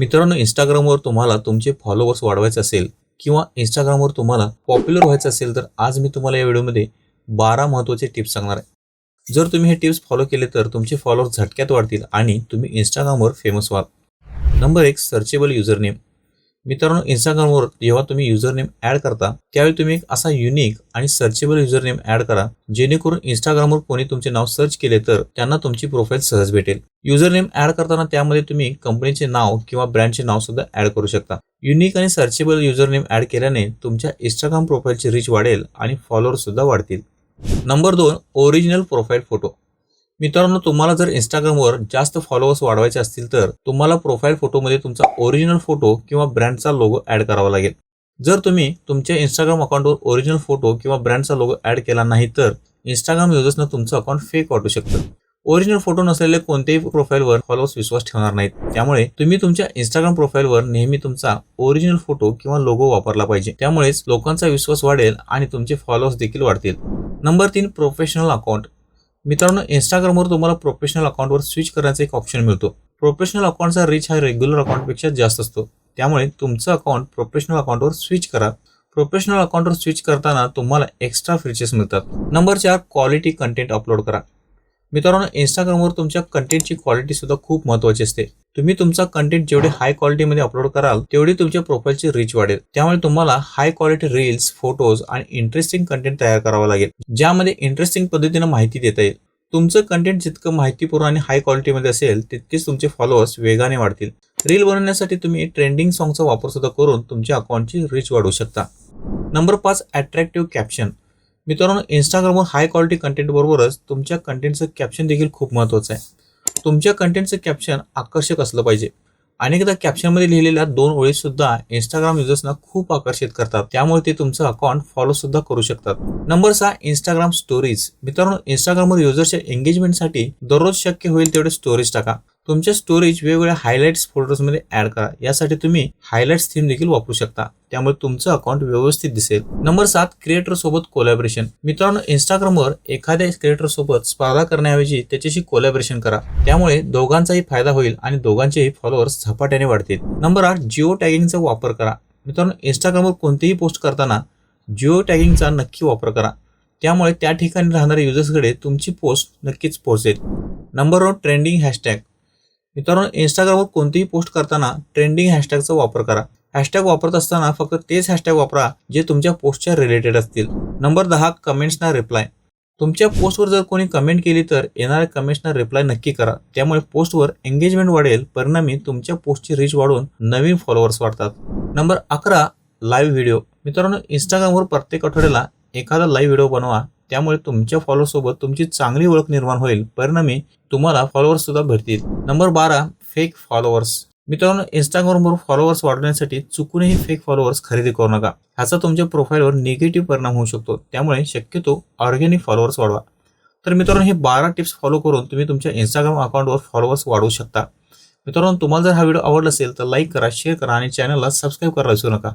मित्रांनो इंस्टाग्रामवर तुम्हाला तुमचे फॉलोअर्स वाढवायचे असेल किंवा इंस्टाग्रामवर तुम्हाला पॉप्युलर व्हायचं असेल तर आज मी तुम्हाला या व्हिडिओमध्ये बारा महत्त्वाचे टिप्स सांगणार आहे. जर तुम्ही हे टिप्स फॉलो केले तर तुमचे फॉलोअर्स झटक्यात वाढतील आणि तुम्ही इंस्टाग्रामवर फेमस व्हाल. नंबर एक सर्चेबल युजर नेम मित्रांनो इंस्टाग्रामवर जेव्हा तुम्ही युजर नेम ॲड करता त्यावेळी तुम्ही एक असा युनिक आणि सर्चेबल युजर नेम ॲड करा जेणेकरून इंस्टाग्रामवर कोणी तुमचे नाव सर्च केले तर त्यांना तुमची प्रोफाईल सहज भेटेल. युजर नेम ॲड करताना त्यामध्ये तुम्ही कंपनीचे नाव किंवा ब्रँडचे नाव सुद्धा ॲड करू शकता. युनिक आणि सर्चेबल युजर नेम ॲड केल्याने तुमच्या इंस्टाग्राम प्रोफाईलची रीच वाढेल आणि फॉलोअर सुद्धा वाढतील. नंबर दोन ओरिजिनल प्रोफाईल फोटो मित्रांनो तुम्हाला जर इंस्टाग्रामवर जास्त फॉलोअर्स वाढवायचे असतील तर तुम्हाला प्रोफाईल फोटोमध्ये तुमचा ओरिजिनल फोटो किंवा ब्रँडचा लोगो ॲड करावा लागेल. जर तुम्ही तुमच्या इंस्टाग्राम अकाउंटवर ओरिजिनल फोटो किंवा ब्रँडचा लोगो ॲड केला नाही तर इंस्टाग्राम युजर्सनं तुमचं अकाउंट फेक वाटू शकतं. ओरिजिनल फोटो नसलेले कोणत्याही प्रोफाईलवर फॉलोअर्स विश्वास ठेवणार नाहीत. त्यामुळे तुम्ही तुमच्या इंस्टाग्राम प्रोफाईलवर नेहमी तुमचा ओरिजिनल फोटो किंवा लोगो वापरला पाहिजे. त्यामुळेच लोकांचा विश्वास वाढेल आणि तुमचे फॉलोअर्स देखील वाढतील. नंबर तीन प्रोफेशनल अकाउंट मित्रांनो इंस्टाग्रामवर तुम्हाला प्रोफेशनल अकाउंटवर स्विच करण्याचा एक ऑप्शन मिळतो. प्रोफेशनल अकाउंटचा रिच हा रेग्युलर अकाउंटपेक्षा जास्त असतो. त्यामुळे तुमचं अकाउंट प्रोफेशनल अकाउंटवर स्विच करा. प्रोफेशनल अकाउंटवर स्विच करताना तुम्हाला एक्स्ट्रा फीचर्स मिळतात. नंबर चार क्वालिटी कंटेंट अपलोड करा. मित्रांनो इंस्टाग्रामवर तुमच्या कंटेंटची क्वालिटी सुद्धा खूप महत्त्वाची असते. तुम्ही तुमचा कंटेंट जेवढे हाय क्वालिटीमध्ये अपलोड कराल तेवढी तुमच्या प्रोफाईलची रीच वाढेल. त्यामुळे तुम्हाला हाय क्वालिटी रील्स फोटोज आणि इंटरेस्टिंग कंटेंट तयार करावा लागेल ज्यामध्ये इंटरेस्टिंग पद्धतीने माहिती देता येईल. तुमचं कंटेंट जितकं माहितीपूर्ण आणि हाय क्वालिटीमध्ये असेल तितकेच तुमचे फॉलोअर्स वेगाने वाढतील. रील बनवण्यासाठी तुम्ही ट्रेंडिंग सॉंगचा वापर सुद्धा करून तुमच्या अकाउंटची रीच वाढवू शकता. नंबर पाच अट्रॅक्टिव्ह कॅप्शन मित्रांनो इंस्टाग्रामवर हाय क्वालिटी कंटेंटबरोबरच तुमच्या कंटेंटचं कॅप्शन देखील खूप महत्त्वाचं आहे. तुमच्या कंटेंटचं कॅप्शन आकर्षक असलं पाहिजे. अनेकदा कॅप्शनमध्ये लिहिलेल्या दोन ओळीसुद्धा इंस्टाग्राम युजर्सना खूप आकर्षित करतात. त्यामुळे ते तुमचं अकाउंट फॉलो सुद्धा करू शकतात. नंबर सहा इंस्टाग्राम स्टोरीज मित्रांनो इंस्टाग्रामवर युजर्सच्या एंगेजमेंटसाठी दररोज शक्य होईल तेवढे स्टोरीज टाका. तुमच्या स्टोरेज वेगवेगळ्या हायलाइट्स फोल्डर्समध्ये ऍड करा. यासाठी तुम्ही हायलाइट्स थीम देखील वापरू शकता. त्यामुळे तुमचं अकाउंट व्यवस्थित दिसेल. नंबर सात क्रिएटर सोबत कोलॅबरेशन मित्रांनो इंस्टाग्रामवर एखाद्या क्रिएटर सोबत स्पर्धा करण्याऐवजी त्याच्याशी कोलॅबरेशन करा. त्यामुळे दोघांचाही फायदा होईल आणि दोघांचेही फॉलोअर्स झपाट्याने वाढतील. नंबर आठ जिओ टॅगिंगचा वापर करा. मित्रांनो इंस्टाग्रामवर कोणतेही पोस्ट करताना जिओ टॅगिंगचा नक्की वापर करा. त्यामुळे त्या ठिकाणी राहणाऱ्या युजर्सकडे तुमची पोस्ट नक्कीच पोहोचेल. नंबर वन ट्रेंडिंग हॅशटॅग मित्रांनो इंस्टाग्रामवर कोणतीही पोस्ट करताना ट्रेंडिंग हॅशटॅगचा वापर करा. हॅशटॅग वापरत असताना फक्त तेच हॅशटॅग वापरा जे तुमच्या पोस्टच्या रिलेटेड असतील. नंबर दहा कमेंट्सना रिप्लाय तुमच्या पोस्टवर जर कोणी कमेंट केली तर येणाऱ्या कमेंट्सना रिप्लाय नक्की करा. त्यामुळे पोस्टवर एंगेजमेंट वाढेल परिणामी तुमच्या पोस्टची रीच वाढून नवीन फॉलोअर्स वाढतात. नंबर अकरा लाईव्ह व्हिडिओ मित्रांनो इंस्टाग्रामवर प्रत्येक आठवड्याला एखादा लाईव्ह व्हिडिओ बनवा. त्यामुळे तुमच्या फॉलोअरसोबत तुमची चांगली ओळख निर्माण होईल. परिणामी तुम्हाला फॉलोअर्स सुद्धा भेटतील नंबर बारा फेक फॉलोअर्स मित्रांनो इंस्टाग्रामवर फॉलोअर्स वाढवण्यासाठी चुकूनही फेक फॉलोअर्स खरेदी करू नका. ह्याचा तुमच्या प्रोफाईलवर निगेटिव्ह परिणाम होऊ शकतो. त्यामुळे शक्यतो ऑर्गॅनिक फॉलोअर्स वाढवा. तर मित्रांनो हे बारा टिप्स फॉलो करून तुम्ही तुमच्या इंस्टाग्राम अकाउंटवर फॉलोअर्स वाढवू शकता. मित्रांनो तुम्हाला जर हा व्हिडिओ आवडला असेल तर लाईक करा शेअर करा आणि चॅनलला सबस्क्राईब करायला विसरू नका.